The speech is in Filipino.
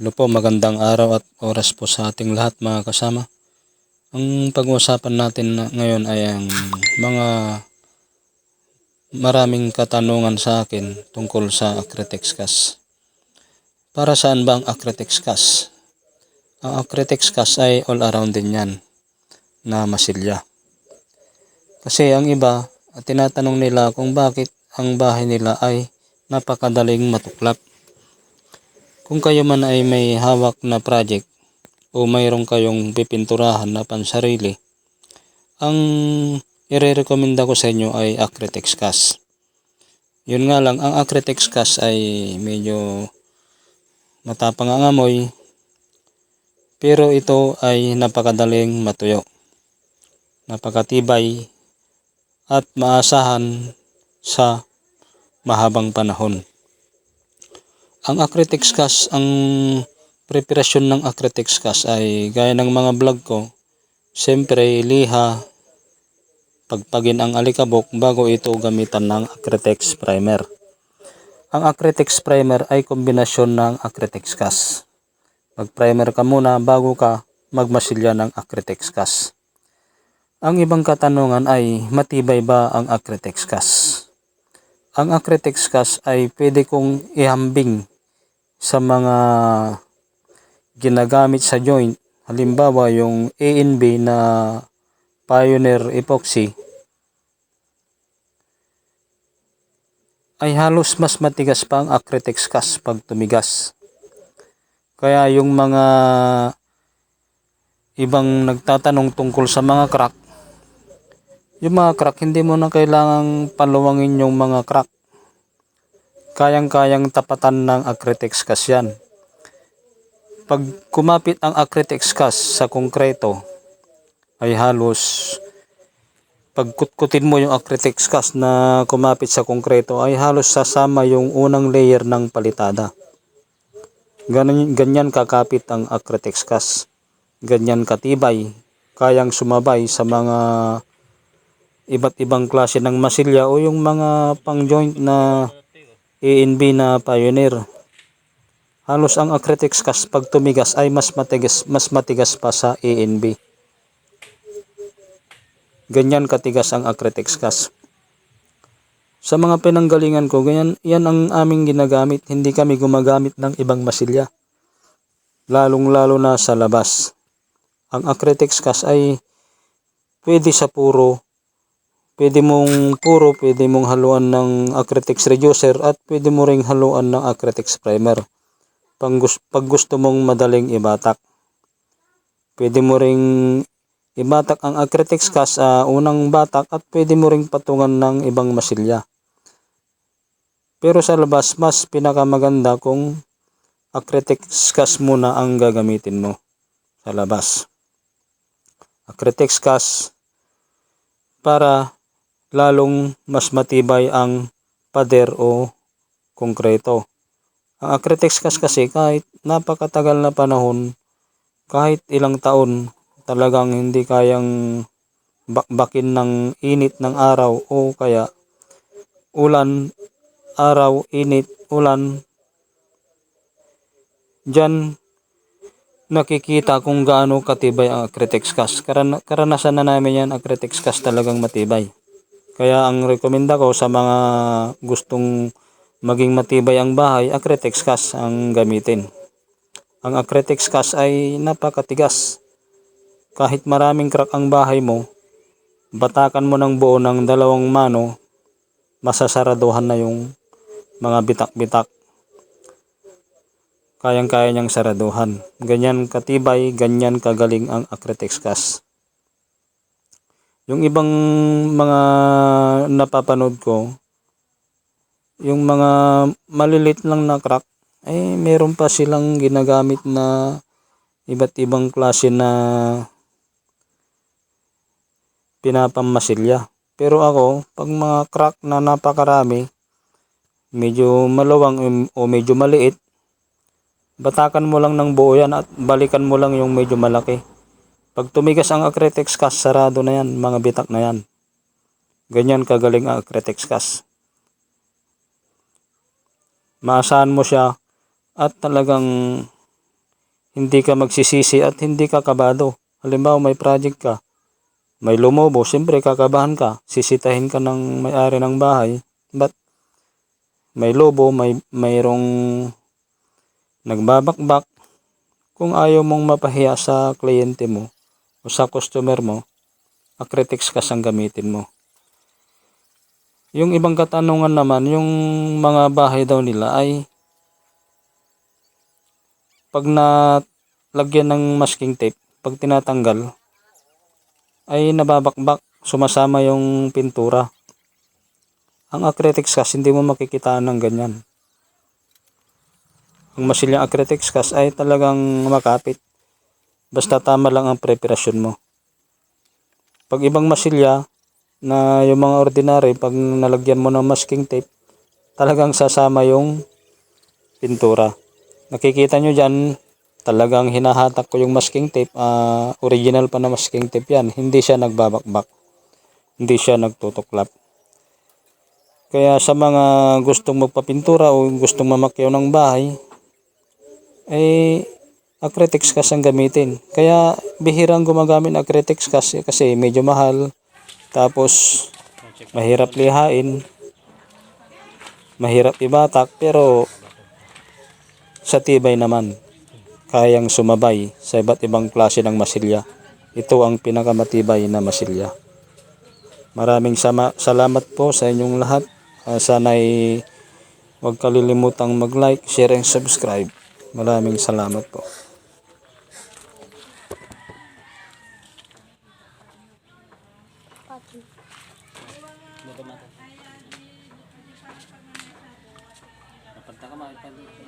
Hello po, magandang araw at oras po sa ating lahat mga kasama. Ang pag-uusapan natin na- ngayon ay ang mga maraming katanungan sa akin tungkol sa Acretex Cash. Para saan ba ang Acretex Cash? Ang Acretex Cash ay all around din yan na masilya. Kasi ang iba, tinatanong nila kung bakit ang bahay nila ay napakadaling matuklap. Kung kayo man ay may hawak na project o mayroon kayong pipinturahan na pansarili, ang ire-recommenda ko sa inyo ay Acretex Cash. Yun nga lang, ang Acretex Cash ay medyo matapang ang amoy, pero ito ay napakadaling matuyo, napakatibay, at maasahan sa mahabang panahon. Ang Acretex Cash, ang preparasyon ng Acretex Cash ay gaya ng mga vlog ko, siyempre liha, pagpagin ang alikabok bago ito gamitan ng Acretex Primer. Ang Acretex Primer ay kombinasyon ng Acretex Cash. Mag-primer ka muna bago ka magmasilya ng Acretex Cash. Ang ibang katanungan ay matibay ba ang Acretex Cash? Ang Acretex Cash ay pwede kong ihambing sa mga ginagamit sa joint. Halimbawa yung ANB na Pioneer Epoxy ay halos mas matigas pa ang Acretex Cash pag tumigas. Kaya yung mga ibang nagtatanong tungkol sa mga crack, yung mga crack, hindi mo na kailangang paluwangin yung mga crack. Kayang-kayang tapatan ng Acretex Cash yan. Pag kumapit ang Acretex Cash sa konkreto, ay halos pagkutkutin mo yung Acretex Cash na kumapit sa konkreto ay halos sasama yung unang layer ng palitada. Ganyan, ganyan kakapit ang Acretex Cash. Ganyan katibay, kayang sumabay sa mga iba't ibang klase ng masilya o yung mga pang joint na ANB na Pioneer. Halos ang Acretex Cash pag tumigas ay mas matigas, mas matigas pa sa ANB. Ganyan katigas ang Acretex Cash. Sa mga pinanggalingan ko, ganyan, yan ang aming ginagamit. Hindi kami gumagamit ng ibang masilya. Lalong-lalo na sa labas. Ang Acretex Cash ay pwede sa puro. Pwede mong puro, pwede mong haluan ng Acretex Reducer at pwede mo ring haluan ng Acretex Primer. Pag, gus- pag gusto mong madaling ibatak. Pwede mo ring ibatak ang Acretex Cash sa unang batak at pwede mo ring patungan ng ibang masilya. Pero sa labas, mas pinakamaganda kung Acretex Cash muna ang gagamitin mo sa labas. Acretex Cash para lalong mas matibay ang pader o konkreto. Ang Acretex Cash kasi kahit napakatagal na panahon, kahit ilang taon, talagang hindi kayang bakbakin ng init ng araw o kaya ulan, araw, init, ulan. Diyan nakikita kung gaano katibay ang Acretex Cash. Karan karanasan na namin yan, Acretex Cash talagang matibay. Kaya ang rekomenda ko sa mga gustong maging matibay ang bahay, Acretex Cash ang gamitin. Ang Acretex Cash ay napakatigas. Kahit maraming crack ang bahay mo, batakan mo ng buo ng dalawang mano, masasaraduhan na yung mga bitak-bitak. Kayang-kaya niyang saraduhan. Ganyan katibay, ganyan kagaling ang Acretex Cash. Yung ibang mga napapanood ko, yung mga malilit lang na crack, eh meron pa silang ginagamit na iba't ibang klase na pinapamasilya. Pero ako, pag mga crack na napakarami, medyo malawang o medyo maliit, batakan mo lang ng buo yan at balikan mo lang yung medyo malaki. Pag tumigas ang Acretex Cash, sarado na yan, mga bitak na yan. Ganyan kagaling ang Acretex Cash. Maasahan mo siya at talagang hindi ka magsisisi at hindi ka kabado. Halimbawa may project ka, may lumobo, siyempre kakabahan ka, sisitahin ka ng may-ari ng bahay. But may lobo, may mayroong nagbabakbak. Kung ayaw mong mapahiya sa kliyente mo o sa customer mo, Acrytex kas ang gamitin mo. Yung ibang katanungan naman, yung mga bahay daw nila ay pag nalagyan ng masking tape, pag tinatanggal, ay nababakbak, sumasama yung pintura. Ang acrylics kasi hindi mo makikita ng ganyan. Ang masilyang acrylics kasi ay talagang makapit. Basta tama lang ang preparasyon mo. Pag ibang masilya, na yung mga ordinary, pag nalagyan mo ng masking tape, talagang sasama yung pintura. Nakikita nyo dyan, talagang hinahatak ko yung masking tape. ah, original pa na masking tape yan. Hindi siya nagbabakbak. Hindi siya nagtutuklap. Kaya sa mga gustong magpapintura o gustong mamakyaw ng bahay, eh, acrylics kasi ang gamitin. Kaya bihirang gumagamit ng acrylics kasi, kasi medyo mahal. Tapos, mahirap lihain. Mahirap ibatak. Pero, sa tibay naman, kayang sumabay sa iba't ibang klase ng masilya. Ito ang pinakamatibay na masilya. Maraming sama, salamat po sa inyong lahat. Ah, sana'y huwag kalilimutang mag-like, share, and subscribe. Maraming salamat po. Buka mata. Kapag ka, makipag-dito.